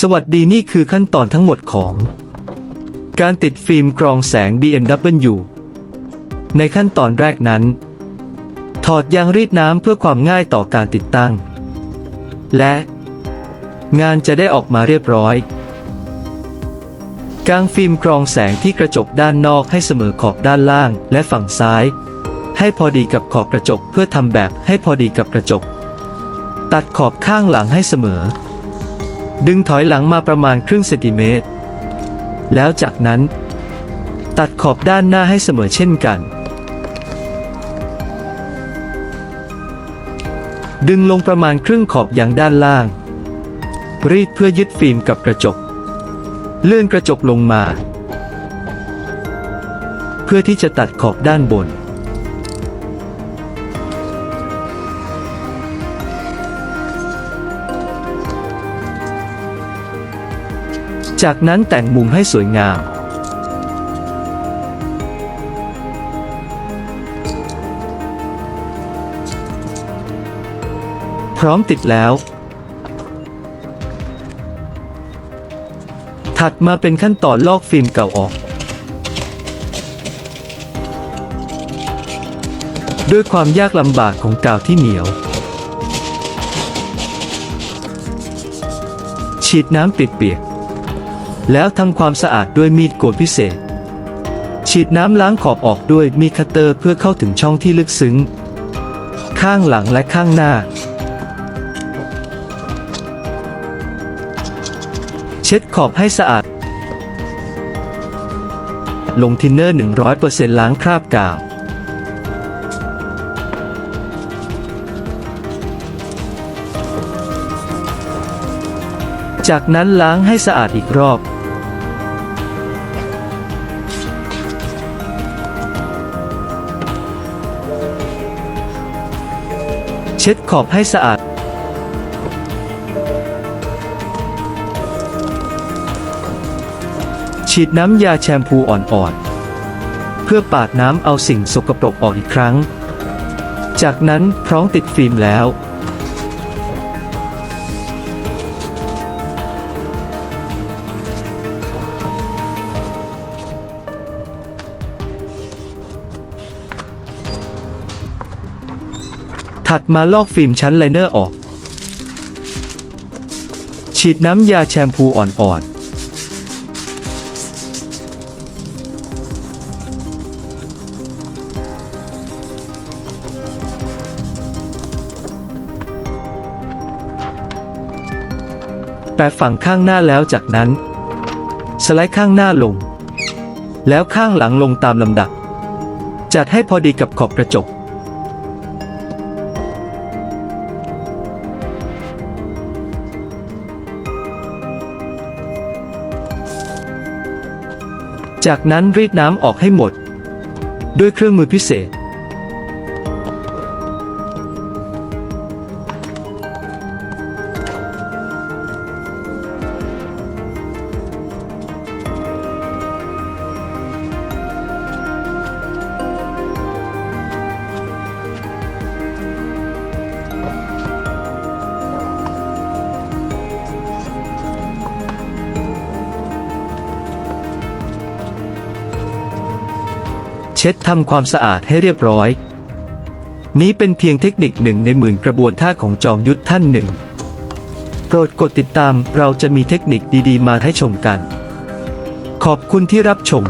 สวัสดีนี่คือขั้นตอนทั้งหมดของ การติดฟิล์มกรองแสง BMW ในขั้นตอนแรกนั้น ถอดยางรีดน้ำเพื่อความง่ายต่อการติดตั้ง และ งานจะได้ออกมาเรียบร้อย กางฟิล์มกรองแสงที่กระจกด้านนอกให้เสมอขอบด้านล่างและฝั่งซ้าย ให้พอดีกับขอบกระจกเพื่อทำแบบให้พอดีกับกระจก ตัดขอบข้างหลังให้เสมอ ดึงถอยหลังมาประมาณครึ่งเซนติเมตร แล้วจากนั้น ตัดขอบด้านหน้าให้เสมอเช่นกัน ดึงลงประมาณครึ่งขอบอย่างด้านล่าง รีดเพื่อยึดฟิล์มกับกระจก เลื่อนกระจกลงมา เพื่อที่จะตัดขอบด้านบน จากนั้นแต่งมุมให้สวยงาม พร้อมติดแล้ว ถัดมาเป็นขั้นตอนลอกฟิล์มเก่าออก ด้วยความยากลำบากของกาวที่เหนียวฉีดน้ำเปียกๆ แล้วทำความสะอาดด้วยมีดโกนพิเศษ ฉีดน้ำล้างขอบออกด้วยมีดคัตเตอร์เพื่อเข้าถึงช่องที่ลึกซึ้ง ข้างหลังและข้างหน้า เช็ดขอบให้สะอาด ลงทินเนอร์ 100%ล้างคราบกาวจากนั้นล้างให้สะอาดอีกรอบ ช็ดขอบให้สะอาด ฉีดน้ำยาแชมพูอ่อนๆ เพื่อปาดน้ำเอาสิ่งสกปรกออกอีกครั้ง จากนั้นพร้อมติดฟิล์มแล้ว ถัดมาลอกฟิล์มชั้นไลเนอร์ออก ฉีดน้ำยาแชมพูอ่อนๆแปะฝั่งข้างหน้าแล้วจากนั้น สไลด์ข้างหน้าลง แล้วข้างหลังลงตามลำดับ จัดให้พอดีกับขอบกระจก จากนั้นรีดน้ำออกให้หมด ด้วยเครื่องมือพิเศษ เช็ดทำความสะอาดให้เรียบร้อย นี้เป็นเพียงเทคนิคหนึ่งในหมื่นกระบวนท่าของจอมยุทธท่านหนึ่ง โปรดกดติดตามเราจะมีเทคนิคดีๆ มาให้ชมกัน ขอบคุณที่รับชม